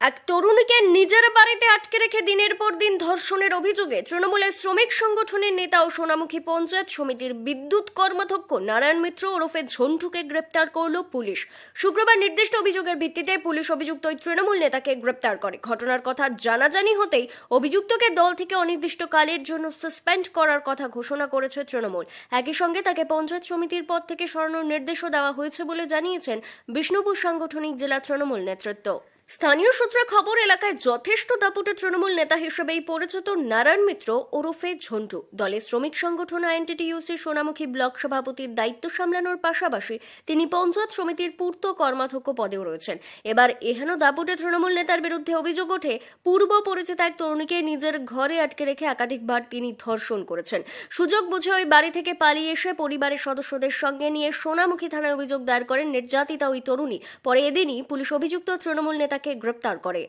এক তরুণীকে নিজের বাড়িতে আটকে রেখে দিনের পর দিন ধর্ষণের অভিযোগে তৃণমূলের শ্রমিক সংগঠনের নেতা ও সোনামুখী পঞ্চায়েত সমিতির বিদ্যুৎ কর্মাধ্যক্ষ নারায়ণ মিত্র ওরফে ঝন্টুকে গ্রেপ্তার করল পুলিশ। শুক্রবার নির্দিষ্ট অভিযোগের ভিত্তিতে পুলিশ অভিযুক্ত ওই তৃণমূল নেতাকে গ্রেপ্তার করে। ঘটনার কথা জানাজানি হতেই অভিযুক্তকে দল থেকে অনির্দিষ্টকালের জন্য সাসপেন্ড করার কথা ঘোষণা করেছে তৃণমূল। একই সঙ্গে তাকে পঞ্চায়েত সমিতির পদ থেকে সরানোর নির্দেশও দেওয়া হয়েছে বলে জানিয়েছেন বিষ্ণুপুর সাংগঠনিক জেলা তৃণমূল নেতৃত্ব। স্থানীয় সূত্রে খবর, এলাকায় যথেষ্ট দাপুটে তৃণমূল নেতা হিসেবেই পরিচিত নারায়ণ মিত্র, ওরফে ঝন্টু। দলের শ্রমিক সংগঠন আইএনটিটিইউসি সোনামুখী ব্লক সভাপতির দায়িত্ব সামলানোর পাশাপাশি তিনি পঞ্চায়েত সমিতির পূর্ত কর্মাধ্যক্ষ পদেও রয়েছেন। এবার এহেন দাপুটে তৃণমূল নেতার বিরুদ্ধে অভিযোগ ওঠে, পূর্ব পরিচিত এক তরুণীকে নিজের ঘরে আটকে রেখে একাধিকবার তিনি ধর্ষণ করেছেন। সুযোগ বুঝে ওই বাড়ি থেকে পালিয়ে এসে পরিবারের সদস্যদের সঙ্গে নিয়ে সোনামুখী থানায় অভিযোগ দায়ের করেন নির্যাতিতা ওই তরুণী। পরে এদিনই পুলিশ অভিযুক্ত তৃণমূল নেতাকে গ্রেপ্তার করে।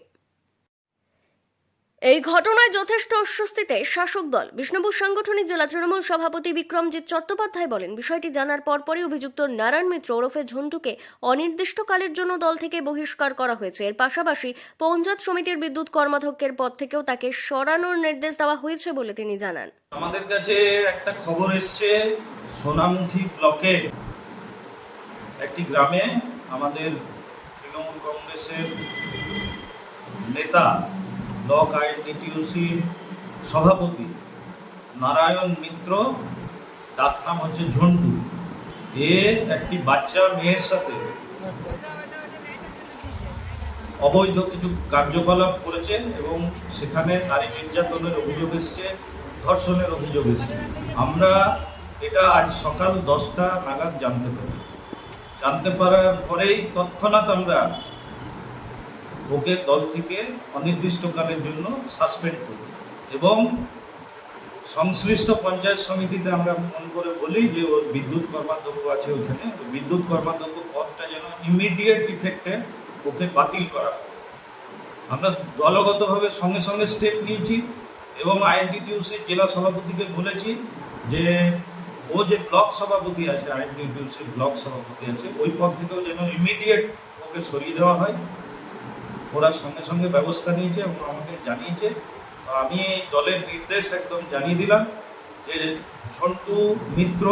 এই ঘটনায় যথেষ্ট অস্বস্তিতে শাসক দল, বিষ্ণুপুর সাংগঠনিক জেলা তৃণমূল সভাপতি বিক্রমজিৎ চট্টোপাধ্যায় বলেন, বিষয়টি জানার পরপরই অভিযুক্ত নারায়ণ মিত্র ওরফে ঝন্টুকে অনির্দিষ্টকালের জন্য দল থেকে বহিষ্কার করা হয়েছে। এর পাশাপাশি পঞ্চায়েত সমিতির বিদ্যুৎ কর্মাধ্যক্ষের পদ থেকেও তাকে সরানোর নির্দেশ দেওয়া হয়েছে বলে তিনি জানান। আমাদের কাছে একটা খবর এসছে, সোনামুখী ব্লকে একটি গ্রামে আমাদের তৃণমূল কংগ্রেসের নেতা, ব্লক আইএনটিটিউসির সভাপতি নারায়ণ মিত্র, তার নাম হচ্ছে ঝন্টু। এ একটি বাচ্চা মেয়ের সাথে অবৈধ কিছু কার্যকলাপ করেছেন এবং সেখানে নারী নির্যাতনের অভিযোগ এসছে, ধর্ষণের অভিযোগ এসছে। আমরা এটা আজ সকাল দশটা নাগাদ জানতে পারি। জানতে পারার পরেই তৎক্ষণাৎ আমরা ওকে দল থেকে অনির্দিষ্টকালের জন্য সাসপেন্ড করি। এবং সংশ্লিষ্ট পঞ্চায়েত সমিতিতে আমরা ফোন করে বলি যে, ওর বিদ্যুৎ কর্মাধ্যক্ষ আছে ওখানে বিদ্যুৎ কর্মাধ্যক্ষ পদটা যেন ইমিডিয়েট ইফেক্টে ওকে বাতিল করা আমরা দলগতভাবে সঙ্গে সঙ্গে স্টেপ নিয়েছি এবং আইএনটিটিউসির জেলা সভাপতিকে বলেছি যে ও যে ব্লক সভাপতি আছে আইএনটিটিউসির ব্লক সভাপতি আছে, ওই পদ থেকেও যেন ইমিডিয়েট ওকে সরিয়ে দেওয়া হয়। ওরা সঙ্গে সঙ্গে ব্যবস্থা নিয়েছে এবং আমাকে জানিয়েছে। আমি দলের নির্দেশ একদম জানিয়ে দিলাম যে ঝন্টু মিত্র,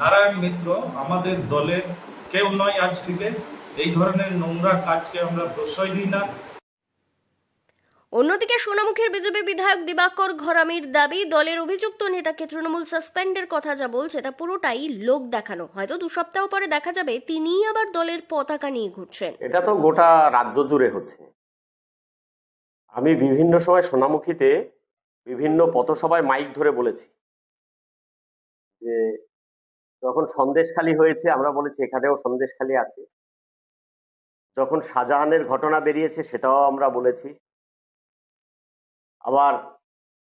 নারায়ণ মিত্র আমাদের দলের কেউ নয় আজ থেকে। এই ধরনের নোংরা কাজকে আমরা প্রশ্রয় দিই না। অন্যদিকে সোনামুখীর বিজেপি বিধায়ক দিবাকর ঘরামির দাবি, দলের অভিযুক্ত নেতাকে তৃণমূল সাসপেন্ডের কথা যা বলছে, তা পুরোটাই লোক দেখানো। হয়তো দু সপ্তাহ পরে দেখা যাবে তিনিই আবার দলের পতাকা নিয়ে ঘুরছেন। এটা তো গোটা রাজ্য জুড়ে হচ্ছে। আমি বিভিন্ন সময় সোনামুখীতে বিভিন্ন পথসভায় মাইক ধরে বলেছি যে, যখন সন্দেশখালী হয়েছে, আমরা বলেছি এখানেও সন্দেশখালী আছে। যখন শাহজাহানের ঘটনা বেরিয়েছে, সেটাও আমরা বলেছি। আবার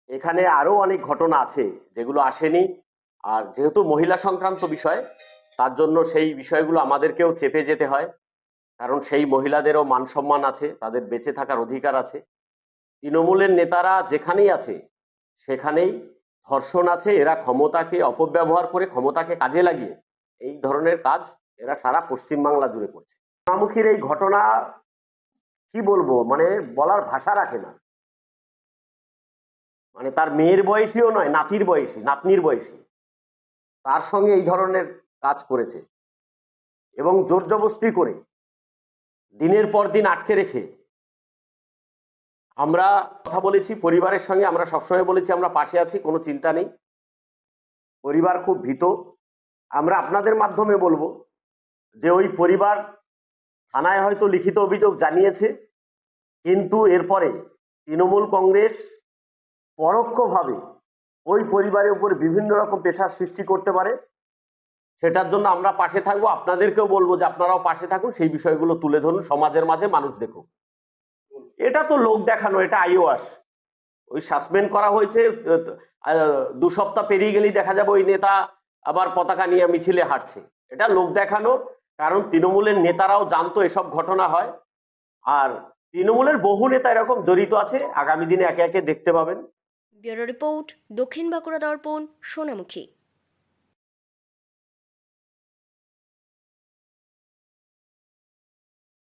এখানে আরও অনেক ঘটনা আছে যেগুলো আসেনি। আর যেহেতু মহিলা সংক্রান্ত বিষয়, তার জন্য সেই বিষয়গুলো আমাদেরকেও চেপে যেতে হয়। কারণ সেই মহিলাদেরও মান সম্মান আছে, তাদের বেঁচে থাকার অধিকার আছে। তৃণমূলের নেতারা যেখানেই আছে, সেখানেই ধর্ষণ আছে। এরা ক্ষমতাকে অপব্যবহার করে ক্ষমতাকে কাজে লাগিয়ে এই ধরনের কাজ এরা সারা পশ্চিমবাংলা জুড়ে করছে। সোনামুখীর এই ঘটনা কি বলব? মানে বলার ভাষা রাখে না। মানে তার মেয়ের বয়সীও নয়, নাতির বয়সী, নাতনির বয়সী। তার সঙ্গে এই ধরনের কাজ করেছে এবং জোর জবস্তি করে দিনের পর দিন আটকে রেখে আমরা কথা বলেছি, পরিবারের সঙ্গে আমরা সবসময় বলেছি, আমরা পাশে আছি, কোনো চিন্তা নেই। পরিবার খুব ভীত। আমরা আপনাদের মাধ্যমে বলব যে ওই পরিবার থানায় হয়তো লিখিত অভিযোগ জানিয়েছে, কিন্তু এরপরে তৃণমূল কংগ্রেস পরোক্ষভাবে ওই পরিবারের উপর বিভিন্ন রকম পেশার সৃষ্টি করতে পারে। সেটার জন্য আমরা পাশে থাকব। আপনাদেরকেও বলব যে আপনারাও পাশে থাকুন, সেই বিষয়গুলো তুলে ধরুন, সমাজের মাঝে মানুষ দেখুক। এটা তো লোক দেখানো, এটা আইওয়াস। ওই সাসপেন্ড করা হয়েছে দু সপ্তাহ পেরিয়ে গেলেই দেখা যাবে ওই নেতা আবার পতাকা নিয়ে মিছিলে হাঁটছে। এটা লোক দেখানো, কারণ তৃণমূলের নেতারাও জানতো এসব ঘটনা হয়। আর তৃণমূলের বহু নেতা এরকম জড়িত আছে, আগামী দিনে একে একে দেখতে পাবেন। ব্যুরো রিপোর্ট দক্ষিণ বাঁকুড়া দর্পণ সোনামুখী।